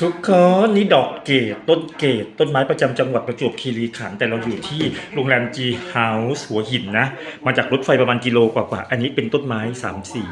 ทุกคนนี่ดอกเกตต้นเกตต้นไม้ประจำจังหวัดประจวบคีรีขันธ์แต่เราอยู่ที่โรงแรมจีเฮาส์หัวหินนะ มาจากรถไฟประมาณกิโลกว่าๆอันนี้เป็นต้นไม้สามสี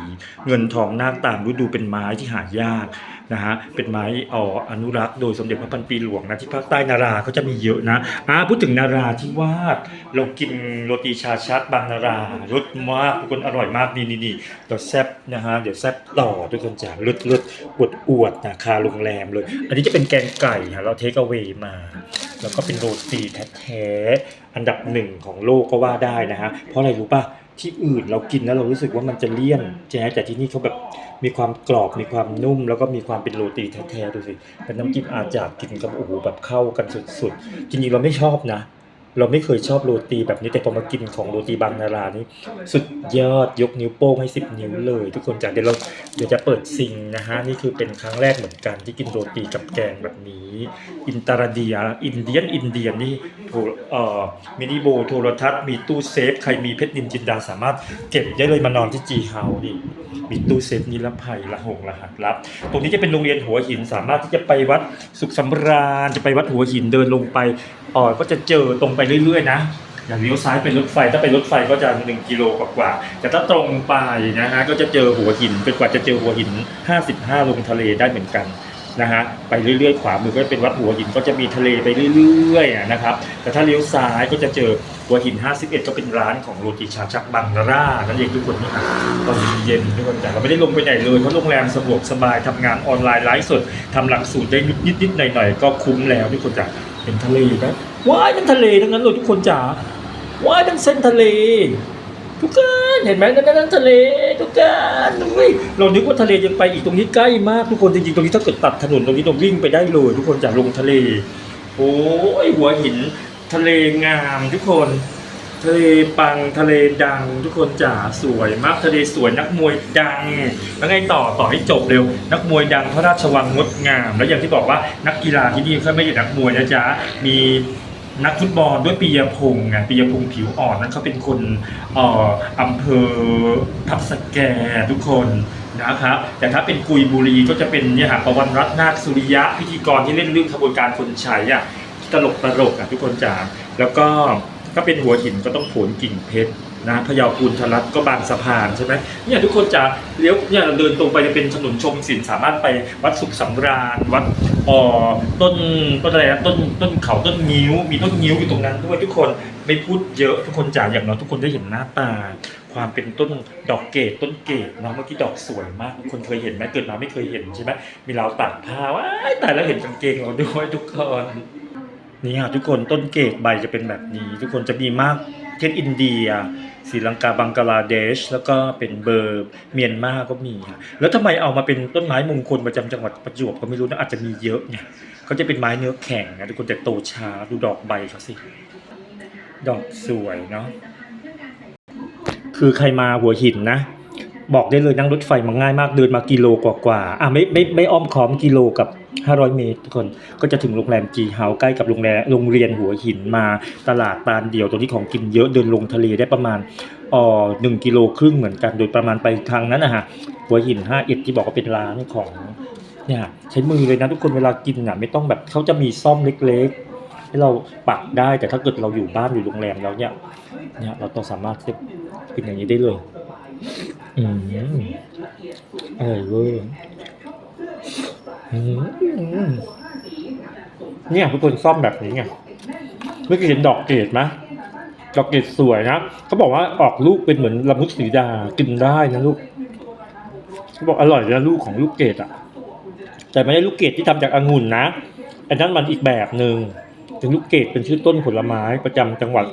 เงินทองนาคตามฤดูเป็นไม้ที่หายาก นะฮะเป็นไม้อออนุรักษ์โดยสมเด็จพระพันปีหลวงนะที่ภาคใต้นาราเขาจะมีเยอะนะอ่าพูดถึงนาราที่วาดเรากินโรตีชาชักบางนารารสมากทุกคนอร่อยมากนี่นี่นี่เดี๋ยวแซบนะฮะเดี๋ยวแซบต่อทุกคนจ๋าเลือดเลือดอวดอวดนะคาโรงแรมเลย อันนี้จะเป็นแกงไก่ค่ะเราเทคเอาไว้มาแล้วก็เป็นโรตีแท้ๆอันดับหนึ่งของโลกก็ว่าได้นะฮะเพราะอะไรรู้ป่ะ ที่อื่นเรากินแล้วเรารู้สึกว่ามันจะเลี่ยนใช่ไหมแต่ที่นี่เขาแบบมีความกรอบมีความนุ่ม แล้วก็มีความเป็นโรตีแท้ๆดูสิเป็นน้ำจิ้มอาจาดกินกับโอ้โหแบบเข้ากันสุดๆจริงๆเราไม่ชอบนะ เราไม่เคยชอบโรตีแบบนี้แต่พอมากินของโรตีบางนารานี่สุดยอดยกนิ้วโป้งให้สิบนิ้วเลย ทุกคนจากเดี๋ยวเรา เดี๋ยวจะเปิดซิงนะฮะนี่คือเป็นครั้งแรกเหมือนกันที่กินโรตีกับแกงแบบนี้ อินตาราเดีย อินเดียนอินเดียนนี่โทรเอ่อมินิโบโทรทัศน์มีตู้เซฟ ใครมีเพชรนินจินดาสามารถเก็บได้เลยมานอนที่จีเฮานี่มีตู้เซฟนิรภัยละหงรหัสลับ ตรงนี้จะเป็นโรงเรียนหัวหินสามารถที่จะไปวัดสุขสำราญจะไปวัดหัวหินเดินลงไปอ๋อก็จะเจอตรงไปเรื่อยๆนะ อย่าเลี้ยวซ้ายเป็นรถไฟถ้าเป็นรถไฟก็จะ1กิโลกว่าๆแต่ถ้าตรงไปนะฮะก็จะเจอหัวหินเป็นกว่าจะเจอหัวหิน 55 ลงทะเลได้เหมือนกันนะฮะไปเรื่อยๆขวามือก็เป็นวัดหัวหินก็จะมีทะเลไปเรื่อยๆนะครับแต่ถ้าเลี้ยวซ้ายก็จะเจอหัวหิน 51 ก็เป็นร้านของโรตีชาชักบังรานั่นเองทุกคนนี่ครับตอนเย็นทุกคนแต่เราไม่ได้ลงไปไหนเลยเพราะโรงแรมสะดวกสบายทำงานออนไลน์ไลฟ์สดทำหลักสูตรได้นิดๆหน่อยๆก็คุ้มแล้วทุกคนจ๋าเป็นทะเลนะว้ายนั่นทะเลทั้งนั้นเลยทุกคนจ๋า ว้ายนั่นเส้นทะเล ทุกคนเห็นไหมนั่นนั่นทะเล ทุกคนอุ้ยเรานึกว่าทะเลยังไปอีกตรงนี้ใกล้มากทุกคนจริงๆตรงนี้ถ้าเกิดตัดถนนตรงนี้เราวิ่งไปได้เลย ทุกคนจากลงทะเล โอ้ยหัวหิน ทะเลงามทุกคนทะเลปังทะเลดัง ทุกคนจ๋าสวยมากทะเลสวยนักมวยดัง แล้วไงต่อต่อให้จบเร็ว นักมวยดังพระราชวังงดงาม แล้วอย่างที่บอกว่านักกีฬาที่นี่เขาไม่ใช่นักมวยนะจ๊ะมี นักฟุตบอลด้วยปียพงษ์ไงปียพงษ์ผิวอ่อนนั้นเขาเป็นคนเอ่ออำเภอทับสแกทุกคนนะครับแต่ถ้าเป็นกุยบุรีก็จะเป็นเนี่ยฮะประวันรัตนาคสุริยะพิธีกรที่เล่นเรื่องขบวนการคนใช้อะตลกตลกอะทุกคนจ๋าแล้วก็ถ้าเป็นหัวหินก็ต้องโผลกิ่งเพชร นะพยาปูนทรัตก็บางสะพานใช่ไหมเนี่ยทุกคนจะเลี้ยวเนี่ยเราเดินตรงไปจะเป็นถนนชมศิลป์สามารถไปวัดสุขสำราญ วัดอ่อต้นต้นอะไรนะต้นต้นเขาต้นงิ้ว มีต้นงิ้วอยู่ตรงนั้นด้วยทุกคนไม่พูดเยอะทุกคนจ๋าอย่างน้อยทุกคนได้เห็นหน้าตา ความเป็นต้นดอกเกดต้นเกดเนาะเมื่อกี้ดอกสวยมากทุกคนเคยเห็นไหมเกิดมาไม่เคยเห็นใช่ไหมมีเราตัดผ้าว้าแต่แล้วเห็นกางเกงเราด้วยทุกคนนี่ค่ะทุกคนต้นเกกใบจะเป็นแบบนี้ ทุกคนจะมีมาก เช่นอินเดียศรีลังกาบังกลาเดช แล้วก็เป็นเบอร์เมียนมาก็มีค่ะแล้วทำไมเอามาเป็นต้นไม้มงคลประจำจังหวัดประจวบก็ไม่รู้นะอาจจะมีเยอะเนี่ยเขาจะเป็นไม้เนื้อแข็งนะทุกคนแต่โตช้าดูดอกใบเขาสิ ดอกสวยเนาะคือใครมาหัวหินนะบอกได้เลยนั่งรถไฟมาง่ายมากเดินมากิโลกว่าๆอะไม่ไม่ไม่อ้อมค้อมกิโลกับ 500 เมตรทุกคนก็จะถึงโรงแรมจีเฮาใกล้กับโรงแรมโรงเรียนหัวหินมาตลาดตาลเดียวตรงที่ของกินเยอะเดินลงทะเลได้ประมาณอ๋อหนึ่งกิโลครึ่งเหมือนกัน โดยประมาณไปทางนั้นนะฮะหัวหิน5เอ็ดที่บอกว่าเป็นร้านของเนี่ยใช้มือเลยนะทุกคนเวลากินอะไม่ต้องแบบเขาจะมีซ่อมเล็กๆ ให้เราปักได้แต่ถ้าเกิดเราอยู่บ้านอยู่โรงแรมแล้วเนี่ยเนี่ยเราต้องสามารถกินอย่างนี้ได้เลยอืมอร่อยเว้ยอืม เนี่ยทุกคนซ่อมแบบนี้ไงเมื่อกี้เห็นดอกเกดไหมดอกเกดสวยนะเขาบอกว่าออกลูกเป็นเหมือนละมุดสีดากินได้นะลูกเขาบอกอร่อยนะลูกของลูกเกดอะ แต่ไม่ได้ลูกเกดที่ทำจากองุ่นนะอันนั้นมันอีกแบบหนึ่งถึงลูกเกดเป็นชื่อต้นผลไม้ประจำจังหวัด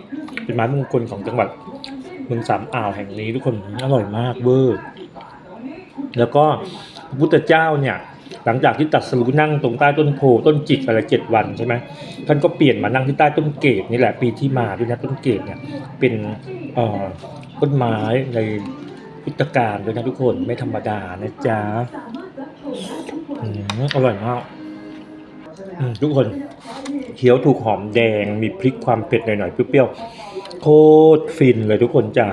เป็นไม้มงคลของจังหวัดเมืองสามอ่าวแห่งนี้ทุกคนอร่อยมากเวอร์แล้วก็พุทธเจ้าเนี่ย หลังจากที่ตัดสรู้นั่งตรงใต้ต้นโพต้นจิกอะไรเจ็ดวันใช่ไหมท่านก็เปลี่ยนมานั่งที่ใต้ต้นเกศนี่แหละปีที่มาด้วยนะต้นเกศเนี่ยเป็นต้นไม้ในพุทธกาลด้วยนะทุกคนไม่ธรรมดานะจ๊ะอร่อยมากทุกคนเคี้ยวถูกหอมแดงมีพริกความเผ็ดหน่อยๆเปรี้ยวๆโคตรฟินเลยทุกคนจ๋า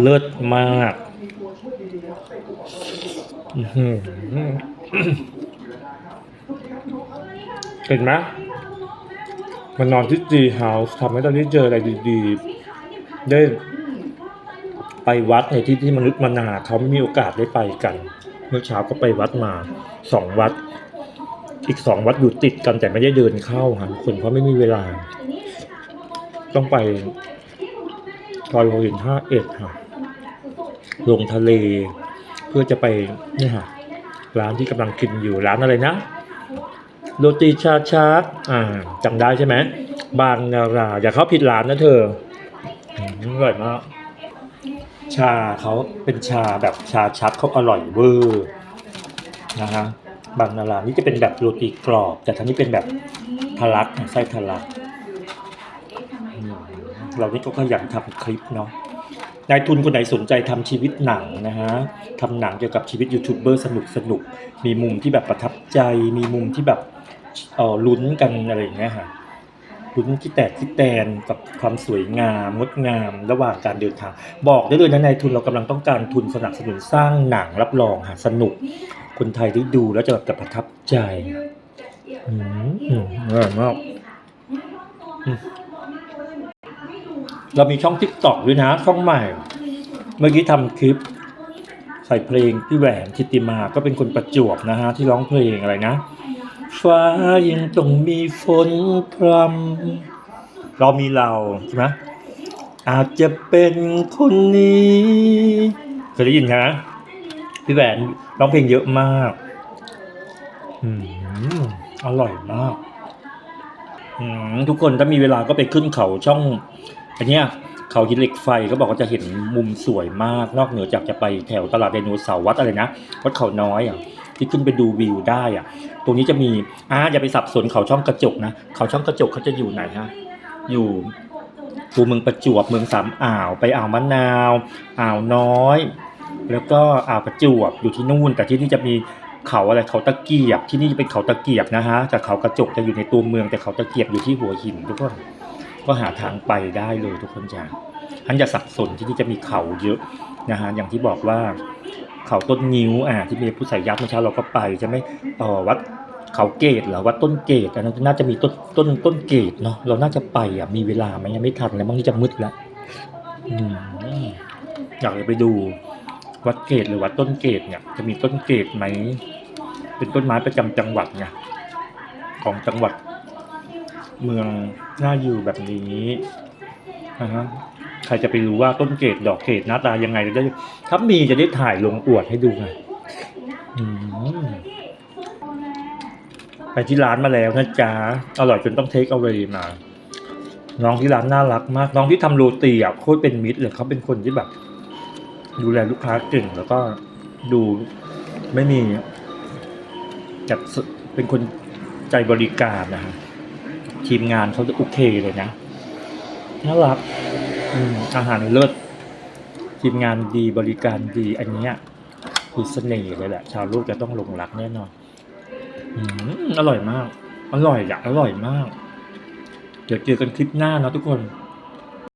เลิศมาก เห็นไหมมันนอนที่จีเฮาส์ทำให้เราได้เจออะไรดีๆ ได้ไปวัดในที่ที่มนุษย์มนาเขาไม่มีโอกาสได้ไปกัน เมื่อเช้าก็ไปวัดมาสองวัด อีกสองวัดอยู่ติดกันแต่ไม่ได้เดินเข้าค่ะคนเพราะไม่มีเวลา ต้องไปซอยหัวหินห้าเอ็ดค่ะ ลงทะเล พื่อจะไปนี่ค่ะร้านที่กำลังกินอยู่ร้านอะไรนะโรตีชาชักอ่าจำได้ใช่ไหมบางนาราอย่าเข้าผิดร้านนะเธออร่อยมากชาเขาเป็นชาแบบชาชักเขาอร่อยเวอร์นะฮะบางนารานี่จะเป็นแบบโรตีกรอบ แต่ท่านี้เป็นแบบทะลักไส้ทะลักเรานี่ก็ขยันทำคลิปเนาะ นายทุนคนไหนสนใจทำชีวิตหนังนะฮะทำหนังเกี่ยวกับชีวิตยูทูบเบอร์สนุกสนุกมีมุมที่แบบประทับใจ มีมุมที่แบบเออลุ้นกันอะไรอย่างเงี้ยฮะลุ้นที่แตกที่แตนกับความสวยงามงดงาม ระหว่างการเดินทาง บอกได้เลยนะนายทุนเรากำลังต้องการทุนสนับสนุนสร้างหนังรับรองหาสนุก คนไทยได้ดูแล้วจะแบบจะประทับใจอืมอืมอร่อยมาก เรามีช่องทิกตอกด้วยนะ ช่องใหม่ เมื่อกี้ทำคลิป ใส่เพลงพี่แหวนทิติมาก็เป็นคนประจวบนะฮะ ที่ร้องเพลงอะไรนะ ฟ้ายังต้องมีฝนพรำเรามีเราใช่ไหมอาจจะเป็นคนนี้เคยได้ยินใช่ไหมพี่แหวนร้องเพลงเยอะมากอืมอร่อยมากอืมทุกคนถ้ามีเวลาก็ไปขึ้นเขาช่อง อันเนี้ยเขาหินเหล็กไฟก็บอกว่าจะเห็นมุมสวยมากนอกเหนือจากจะไปแถวตลาดไดโนเสาร์วัดอะไรนะวัดเขาน้อยอะที่ขึ้นไปดูวิวได้อะ ตรงนี้จะมีอ่าอย่าไปสับสนเขาช่องกระจกนะเขาช่องกระจกเขาจะอยู่ไหนฮะอยู่ตัวเมืองประจวบเมืองสามอ่าวไปอ่าวมะนาวอ่าวน้อย แล้วก็อ่าวประจวบอยู่ที่นู่น แต่ที่นี่จะมีเขาอะไรเขาตะเกียบที่นี่จะเป็นเขาตะเกียบนะฮะแต่เขากระจกจะอยู่ในตัวเมืองแต่เขาตะเกียบอยู่ที่หัวหินทุกคน ก็หาทางไปได้เลยทุกคนจ้ะท่านอย่าสับสนที่นี่จะมีเขาเยอะนะฮะอย่างที่บอกว่าเขาต้นนิ้วอ่าที่มีผู้ใส่ยักษ์เมื่อเช้าเราก็ไปใช่ไหมเออวัดเขาเกตหรอวัดต้นเกตอันนั้นน่าจะมีต้นต้นต้นเกตเนาะเราน่าจะไปอะมีเวลาไหมยังไม่ทันแล้วมั้งนี่จะมืดแล้วอยากจะไปดูวัดเกตหรือวัดต้นเกตเนี่ย จะมีต้นเกตไหมเป็นต้นไม้ประจำจังหวัดไงของจังหวัด เมืองน่าอยู่แบบนี้นะฮะใครจะไปรู้ว่าต้นเกตดอกเกตหน้าตายังไงจะได้ถ้ามีจะได้ถ่ายลงอวดให้ดูไงอืมไปที่ร้านมาแล้วนะจ๊ะอร่อยจนต้องเทคเอาไว้มา น้องที่ร้านน่ารักมาก น้องที่ทำโรตีอะโคตรเป็นมิตรเลยเขาเป็นคนที่แบบ ดูแลลูกค้าเก่งแล้วก็ดูไม่มีแบบเป็นคนใจบริการนะฮะ ทีมงานเขาจะโอเคเลยนะน่ารักอืมอาหารเลิศทีมงานดีบริการดีอันเนี้ยคือเสน่ห์เลยแหละ ชาวโลกจะต้องหลงรักแน่นอนอืมอร่อยมาก อร่อยอยากอร่อยมาก เดี๋ยวเจอกันคลิปหน้าเนาะทุกคน